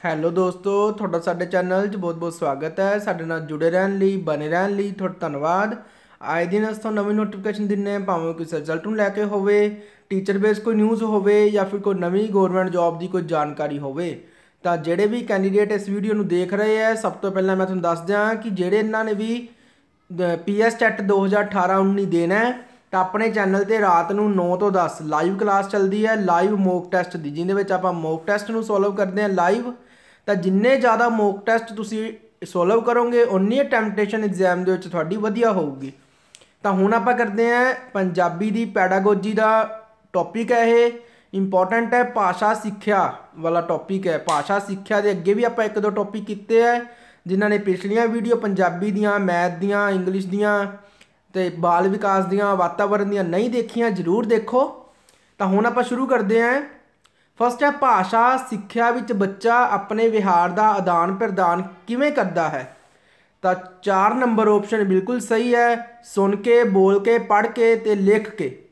Hello ਦੋਸਤੋ, ਤੁਹਾਡਾ ਸਾਡੇ ਚੈਨਲ 'ਚ ਬਹੁਤ-ਬਹੁਤ ਸਵਾਗਤ ਹੈ। ਸਾਡੇ ਨਾਲ ਜੁੜੇ ਰਹਿਣ ਲਈ, ਬਣੇ ਰਹਿਣ ਲਈ ਤੁਹਾਡਾ ਧੰਨਵਾਦ। ਆਏ ਦਿਨ ਅਸੀਂ ਤੁਹਾਨੂੰ ਨਵੀਂ ਨੋਟੀਫਿਕੇਸ਼ਨ ਦਿੰਨੇ ਹਾਂ, ਭਾਵੇਂ ਕੋਈ ਰਿਜ਼ਲਟ ਨੂੰ ਲੈ ਕੇ ਹੋਵੇ ਟੀਚਰ ਬੇਸ ਕੋਈ ਨਿਊਜ਼ ਹੋਵੇ ਜਾਂ ਫਿਰ ਕੋਈ ਨਵੀਂ ਗਵਰਨਮੈਂਟ ਜੌਬ ਦੀ ਕੋਈ ਜਾਣਕਾਰੀ ਹੋਵੇ। ਤਾਂ ਜਿਹੜੇ ਵੀ ਕੈਂਡੀਡੇਟ ਇਸ ਵੀਡੀਓ ਨੂੰ ਦੇਖ ਰਹੇ ਆ ਸਭ ਤੋਂ ਪਹਿਲਾਂ ਮੈਂ ਤੁਹਾਨੂੰ ਦੱਸ ਦਿਆਂ ਕਿ ਜਿਹੜੇ ਇਹਨਾਂ ਨੇ ਵੀ ਪੀਐਸ ਟੈਟ 2018-19 ਦੇਣਾ ਹੈ, ਤਾਂ ਆਪਣੇ ਚੈਨਲ ਤੇ ਰਾਤ ਨੂੰ 9 ਤੋਂ 10 ਲਾਈਵ ਕਲਾਸ ਚੱਲਦੀ ਹੈ। ਲਾਈਵ ਮੋਕ ਟੈਸਟ ਦੀ, ਜਿਹਦੇ ਵਿੱਚ ਆਪਾਂ ਮੋਕ ਟੈਸਟ ਨੂੰ ਸੋਲਵ ਕਰਦੇ ਹਾਂ ਲਾਈਵ ਤਾਂ ਜਿੰਨੇ ਜ਼ਿਆਦਾ ਮੋਕ ਟੈਸਟ ਤੁਸੀਂ ਸੋਲਵ ਕਰੋਗੇ ਉਨੀ ਟੈਂਪਟੇਸ਼ਨ ਐਗਜ਼ਾਮ ਦੇ ਵਿੱਚ ਤੁਹਾਡੀ ਵਧੀਆ ਹੋਊਗੀ। ਤਾਂ ਹੁਣ ਆਪਾਂ ਕਰਦੇ ਹਾਂ ਪੰਜਾਬੀ ਦੀ ਪੈਡਾਗੋਜੀ ਦਾ ਟੌਪਿਕ ਹੈ ਇਹ। ਇੰਪੋਰਟੈਂਟ ਹੈ ਭਾਸ਼ਾ ਸਿੱਖਿਆ ਵਾਲਾ ਟੌਪਿਕ ਹੈ। ਭਾਸ਼ਾ ਸਿੱਖਿਆ ਦੇ ਅੱਗੇ ਵੀ ਆਪਾਂ ਇੱਕ ਦੋ ਟੌਪਿਕ ਕੀਤੇ ਆ, ਜਿਨ੍ਹਾਂ ਨੇ ਪਿਛਲੀਆਂ ਵੀਡੀਓ ਪੰਜਾਬੀ ਦੀਆਂ ਮੈਥ ਦੀਆਂ ਇੰਗਲਿਸ਼ ਦੀਆਂ ਤੇ ਬਾਲ ਵਿਕਾਸ ਦੀਆਂ ਵਾਤਾਵਰਣ ਦੀਆਂ ਨਹੀਂ ਦੇਖੀਆਂ, ਜਰੂਰ ਦੇਖੋ। ਤਾਂ ਹੁਣ ਆਪਾਂ ਸ਼ੁਰੂ ਕਰਦੇ ਹਾਂ ਫਸਟ ਹੈ ਭਾਸ਼ਾ, ਸਿੱਖਿਆ ਵਿੱਚ ਬੱਚਾ ਆਪਣੇ ਵਿਹਾਰ ਦਾ ਆਦਾਨ ਪ੍ਰਦਾਨ ਕਿਵੇਂ ਕਰਦਾ ਹੈ? ਤਾਂ 4 ਨੰਬਰ ਆਪਸ਼ਨ ਬਿਲਕੁਲ ਸਹੀ ਹੈ, ਸੁਣ ਕੇ, ਬੋਲ ਕੇ, ਪੜ੍ਹ ਕੇ ਤੇ ਲਿਖ ਕੇ।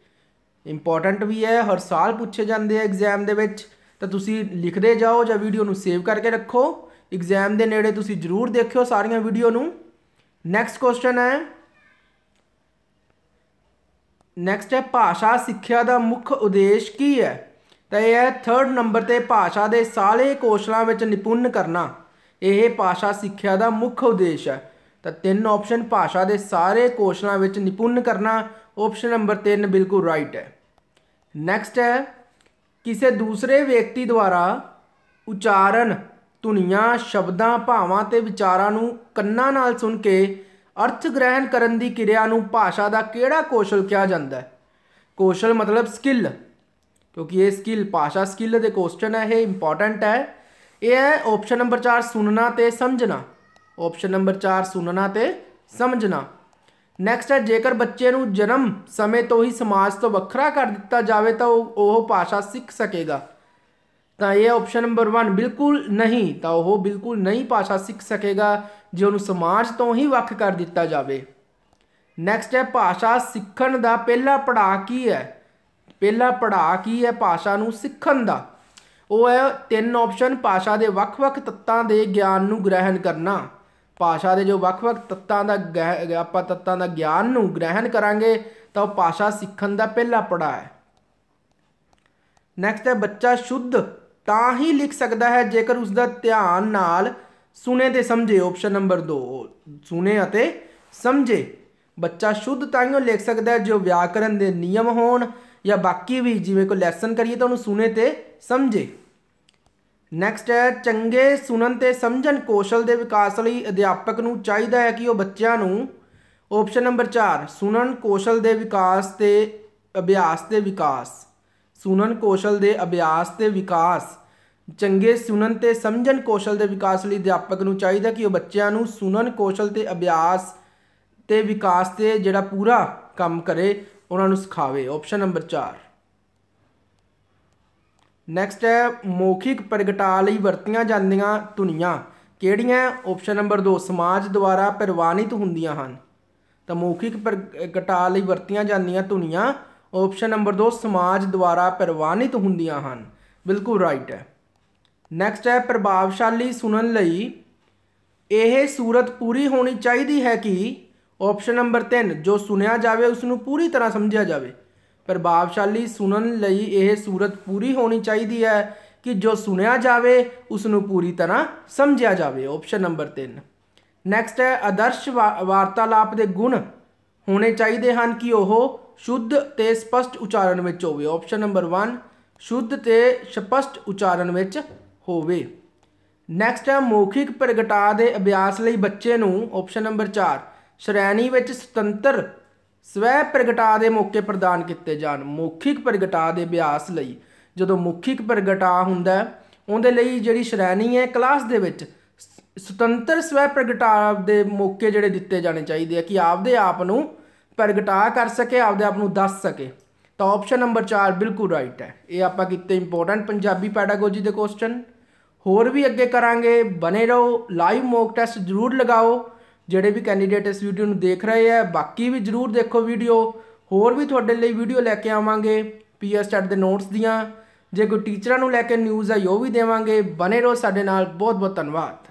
ਇੰਪੋਰਟੈਂਟ ਵੀ ਹੈ, ਹਰ ਸਾਲ ਪੁੱਛੇ ਜਾਂਦੇ ਆ ਐਗਜ਼ਾਮ ਦੇ ਵਿੱਚ। ਤਾਂ ਤੁਸੀਂ ਲਿਖਦੇ ਜਾਓ ਜਾਂ ਵੀਡੀਓ ਨੂੰ ਸੇਵ ਕਰਕੇ ਰੱਖੋ। ਐਗਜ਼ਾਮ ਦੇ ਨੇੜੇ ਤੁਸੀਂ ਜ਼ਰੂਰ ਦੇਖਿਓ ਸਾਰੀਆਂ ਵੀਡੀਓ ਨੂੰ। ਨੈਕਸਟ ਕੁਐਸਚਨ ਹੈ। ਨੈਕਸਟ ਹੈ ਭਾਸ਼ਾ, ਸਿੱਖਿਆ ਦਾ ਮੁੱਖ ਉਦੇਸ਼ ਕੀ ਹੈ? ਤਾਂ ਇਹ ਹੈ ਥਰਡ ਨੰਬਰ ਤੇ ਭਾਸ਼ਾ ਦੇ ਸਾਰੇ ਕੌਸ਼ਲਾਂ ਵਿੱਚ ਨਿਪੁੰਨ ਕਰਨਾ। ਇਹ ਭਾਸ਼ਾ ਸਿੱਖਿਆ ਦਾ ਮੁੱਖ ਉਦੇਸ਼ ਹੈ। ਤਾਂ ਤਿੰਨ ਆਪਸ਼ਨ ਭਾਸ਼ਾ ਦੇ ਸਾਰੇ ਕੌਸ਼ਲਾਂ ਵਿੱਚ ਨਿਪੁੰਨ ਕਰਨਾ ਆਪਸ਼ਨ ਨੰਬਰ 3 ਬਿਲਕੁਲ ਰਾਈਟ ਹੈ। ਨੈਕਸਟ ਹੈ, ਕਿਸੇ ਦੂਸਰੇ ਵਿਅਕਤੀ ਦੁਆਰਾ ਉਚਾਰਨ ਧੁਨੀਆਂ, ਸ਼ਬਦਾਂ, ਭਾਵਾਂ ਤੇ ਵਿਚਾਰਾਂ ਨੂੰ ਕੰਨਾਂ ਨਾਲ ਸੁਣ ਕੇ ਅਰਥ ਗ੍ਰਹਿਣ ਕਰਨ ਦੀ ਕਿਰਿਆ ਨੂੰ ਭਾਸ਼ਾ ਦਾ ਕਿਹੜਾ ਕੌਸ਼ਲ ਕਿਹਾ ਜਾਂਦਾ ਹੈ? ਕੌਸ਼ਲ ਮਤਲਬ ਸਕਿੱਲ ਕਿਉਂਕਿ ਇਹ ਸਕਿੱਲ ਭਾਸ਼ਾ ਸਕਿੱਲ ਦੇ ਕੁਐਸਚਨ ਹੈ, ਇਹ ਇੰਪੋਰਟੈਂਟ ਹੈ। ਇਹ ਹੈ ਆਪਸ਼ਨ ਨੰਬਰ 4 ਸੁਣਨਾ ਤੇ ਸਮਝਣਾ। ਆਪਸ਼ਨ ਨੰਬਰ 4 ਸੁਣਨਾ ਤੇ ਸਮਝਣਾ। ਨੈਕਸਟ ਹੈ, ਜੇਕਰ ਬੱਚੇ ਨੂੰ ਜਨਮ ਸਮੇਂ ਤੋਂ ਹੀ ਸਮਾਜ ਤੋਂ ਵੱਖਰਾ ਕਰ ਦਿੱਤਾ ਜਾਵੇ ਤਾਂ ਉਹ ਉਹ ਭਾਸ਼ਾ ਸਿੱਖ ਸਕੇਗਾ। ਤਾਂ ਇਹ ਆਪਸ਼ਨ ਨੰਬਰ 1 ਬਿਲਕੁਲ ਨਹੀਂ, ਤਾਂ ਉਹ ਬਿਲਕੁਲ ਨਹੀਂ ਭਾਸ਼ਾ ਸਿੱਖ ਸਕੇਗਾ ਜੇ ਉਹਨੂੰ ਸਮਾਜ ਤੋਂ ਹੀ ਵੱਖ ਕਰ ਦਿੱਤਾ ਜਾਵੇ। ਨੈਕਸਟ ਹੈ, ਭਾਸ਼ਾ ਸਿੱਖਣ ਦਾ ਪਹਿਲਾ ਪੜਾਅ ਕੀ ਹੈ? ਪਹਿਲਾ ਪੜਾਅ ਕੀ ਹੈ ਭਾਸ਼ਾ ਨੂੰ ਸਿੱਖਣ ਦਾ? ਉਹ ਹੈ ਤਿੰਨ ਆਪਸ਼ਨ ਭਾਸ਼ਾ ਦੇ ਵੱਖ-ਵੱਖ ਤੱਤਾਂ ਦੇ ਗਿਆਨ ਨੂੰ ਗ੍ਰਹਿਣ ਕਰਨਾ। ਭਾਸ਼ਾ ਦੇ ਜੋ ਵੱਖ-ਵੱਖ ਤੱਤਾਂ ਦਾ ਆਪਾਂ ਤੱਤਾਂ ਦਾ ਗਿਆਨ ਨੂੰ ਗ੍ਰਹਿਣ ਕਰਾਂਗੇ, ਤਾਂ ਉਹ ਭਾਸ਼ਾ ਸਿੱਖਣ ਦਾ ਪਹਿਲਾ ਪੜਾਅ ਹੈ। ਨੈਕਸਟ ਹੈ, ਬੱਚਾ ਸ਼ੁੱਧ ਤਾਂ ਹੀ ਲਿਖ ਸਕਦਾ ਹੈ ਜੇਕਰ ਉਸ ਦਾ ਧਿਆਨ ਨਾਲ ਸੁਨੇ ਤੇ ਸਮਝੇ। ਆਪਸ਼ਨ ਨੰਬਰ 2 ਸੁਨੇ ਅਤੇ ਸਮਝੇ। ਬੱਚਾ ਸ਼ੁੱਧ ਤਾਂ ਹੀ ਲਿਖ ਸਕਦਾ ਹੈ ਜੋ ਵਿਆਕਰਨ ਦੇ ਨਿਯਮ ਹੋਣ ਜਾਂ ਬਾਕੀ ਵੀ ਜਿਵੇਂ ਕੋਈ ਲੈਸਨ ਕਰੀਏ ਤਾਂ ਉਹਨੂੰ ਸੁਨੇ ਤੇ ਸਮਝੇ। ਨੈਕਸਟ ਹੈ, ਚੰਗੇ ਸੁਣਨ ਤੇ ਸਮਝਣ ਕੌਸ਼ਲ ਦੇ ਵਿਕਾਸ ਲਈ ਅਧਿਆਪਕ ਨੂੰ ਚਾਹੀਦਾ ਹੈ ਕਿ ਉਹ ਬੱਚਿਆਂ ਨੂੰ ਆਪਸ਼ਨ ਨੰਬਰ 4 ਸੁਣਨ ਕੌਸ਼ਲ ਦੇ ਵਿਕਾਸ ਤੇ ਅਭਿਆਸ ਤੇ ਵਿਕਾਸ। ਸੁਣਨ ਕੌਸ਼ਲ ਦੇ ਅਭਿਆਸ ਤੇ ਵਿਕਾਸ। ਚੰਗੇ ਸੁਣਨ ਤੇ ਸਮਝਣ ਕੌਸ਼ਲ ਦੇ ਵਿਕਾਸ ਲਈ ਅਧਿਆਪਕ ਨੂੰ ਚਾਹੀਦਾ ਕਿ ਉਹ ਬੱਚਿਆਂ ਨੂੰ ਸੁਣਨ ਕੌਸ਼ਲ ਤੇ ਅਭਿਆਸ ਤੇ ਵਿਕਾਸ ਤੇ ਜਿਹੜਾ ਪੂਰਾ ਕੰਮ ਕਰੇ। ਉਹਨਾਂ ਨੂੰ ਸਿਖਾਵੇ ਆਪਸ਼ਨ ਨੰਬਰ 4 ਨੈਕਸਟ ਹੈ, ਮੌਖਿਕ ਪ੍ਰਗਟਾ ਲਈ ਵਰਤੀਆਂ ਜਾਂਦੀਆਂ ਧੁਨੀਆਂ। ਕਿਹੜੀਆਂ? ਆਪਸ਼ਨ ਨੰਬਰ 2 ਸਮਾਜ ਦੁਆਰਾ ਪ੍ਰਵਾਨਿਤ ਹੁੰਦੀਆਂ ਹਨ। ਤਾਂ ਮੌਖਿਕ ਪ੍ਰਗਟਾ ਲਈ ਵਰਤੀਆਂ ਜਾਂਦੀਆਂ ਧੁਨੀਆਂ। ਆਪਸ਼ਨ ਨੰਬਰ 2 ਸਮਾਜ ਦੁਆਰਾ ਪ੍ਰਵਾਨਿਤ ਹੁੰਦੀਆਂ ਹਨ। ਬਿਲਕੁਲ ਰਾਈਟ ਹੈ। ਨੈਕਸਟ ਹੈ, ਪ੍ਰਭਾਵਸ਼ਾਲੀ ਸੁਣਨ ਲਈ। ਇਹ ਸੂਰਤ ਪੂਰੀ ਹੋਣੀ ਚਾਹੀਦੀ ਹੈ ਕਿ ਆਪਸ਼ਨ ਨੰਬਰ 3 ਜੋ ਸੁਣਿਆ ਜਾਵੇ ਉਸ ਨੂੰ ਪੂਰੀ ਤਰ੍ਹਾਂ ਸਮਝਿਆ ਜਾਵੇ। ਪ੍ਰਭਾਵਸ਼ਾਲੀ ਸੁਣਨ ਲਈ ਇਹ ਸੂਰਤ ਪੂਰੀ ਹੋਣੀ ਚਾਹੀਦੀ ਹੈ ਕਿ ਜੋ ਸੁਣਿਆ ਜਾਵੇ ਉਸ ਨੂੰ ਪੂਰੀ ਤਰ੍ਹਾਂ ਸਮਝਿਆ ਜਾਵੇ। ਆਪਸ਼ਨ ਨੰਬਰ 3 ਨੈਕਸਟ ਹੈ, ਆਦਰਸ਼ ਵਾਰਤਾਲਾਪ ਦੇ ਗੁਣ ਹੋਣੇ ਚਾਹੀਦੇ ਹਨ ਕਿ ਉਹ ਸ਼ੁੱਧ ਤੇ ਸਪਸ਼ਟ ਉਚਾਰਨ ਵਿੱਚ ਹੋਵੇ। ਆਪਸ਼ਨ ਨੰਬਰ 1 ਸ਼ੁੱਧ ਤੇ ਸਪਸ਼ਟ ਉਚਾਰਨ ਵਿੱਚ ਹੋਵੇ। ਨੈਕਸਟ ਹੈ, ਮੌਖਿਕ ਪ੍ਰਗਟਾ ਦੇ ਅਭਿਆਸ ਲਈ ਬੱਚੇ ਨੂੰ ਆਪਸ਼ਨ ਨੰਬਰ 4 ਸ਼੍ਰੇਣੀ ਵਿੱਚ ਸੁਤੰਤਰ ਸਵੈ ਪ੍ਰਗਟਾ ਦੇ ਮੌਕੇ ਪ੍ਰਦਾਨ ਕੀਤੇ ਜਾਣ। ਮੌਖਿਕ ਪ੍ਰਗਟਾ ਦੇ ਅਭਿਆਸ ਲਈ ਜਦੋਂ ਮੌਖਿਕ ਪ੍ਰਗਟਾ ਹੁੰਦਾ ਉਹਦੇ ਲਈ ਜਿਹੜੀ ਸ਼੍ਰੇਣੀ ਹੈ, ਕਲਾਸ ਦੇ ਵਿੱਚ ਸੁਤੰਤਰ ਸਵੈ ਪ੍ਰਗਟਾ ਦੇ ਮੌਕੇ ਜਿਹੜੇ ਦਿੱਤੇ ਜਾਣੇ ਚਾਹੀਦੇ ਆ ਕਿ ਆਪਦੇ ਆਪ ਨੂੰ ਪ੍ਰਗਟਾ ਕਰ ਸਕੇ, ਆਪਦੇ ਆਪ ਨੂੰ ਦੱਸ ਸਕੇ। ਤਾਂ ਆਪਸ਼ਨ ਨੰਬਰ 4 ਬਿਲਕੁਲ ਰਾਈਟ ਹੈ। ਇਹ ਆਪਾਂ ਕੀਤੇ ਇੰਪੋਰਟੈਂਟ ਪੰਜਾਬੀ ਪੈਡਾਗੋਜੀ ਦੇ ਕੁਐਸਚਨ ਹੋਰ ਵੀ ਅੱਗੇ ਕਰਾਂਗੇ। ਬਨੇ ਰਹੋ। ਲਾਈਵ ਮੌਕ ਟੈਸਟ ਜ਼ਰੂਰ ਲਗਾਓ। ਜਿਹੜੇ ਵੀ ਕੈਂਡੀਡੇਟ ਇਸ ਵੀਡੀਓ ਨੂੰ ਦੇਖ ਰਹੇ ਆ, ਬਾਕੀ ਵੀ ਜਰੂਰ ਦੇਖੋ ਵੀਡੀਓ ਹੋਰ ਵੀ ਤੁਹਾਡੇ ਲਈ ਵੀਡੀਓ ਲੈ ਕੇ ਆਵਾਂਗੇ ਪੀਐਸ ਸਟੱਡ ਦੇ ਨੋਟਸ ਦੀਆਂ। ਜੇ ਕੋਈ ਟੀਚਰਾਂ ਨੂੰ ਲੈ ਕੇ ਨਿਊਜ਼ ਆਈ, ਉਹ ਵੀ ਦੇਵਾਂਗੇ। ਬਨੇ ਰਹੋ ਸਾਡੇ ਨਾਲ। ਬਹੁਤ ਬਹੁਤ ਧੰਨਵਾਦ।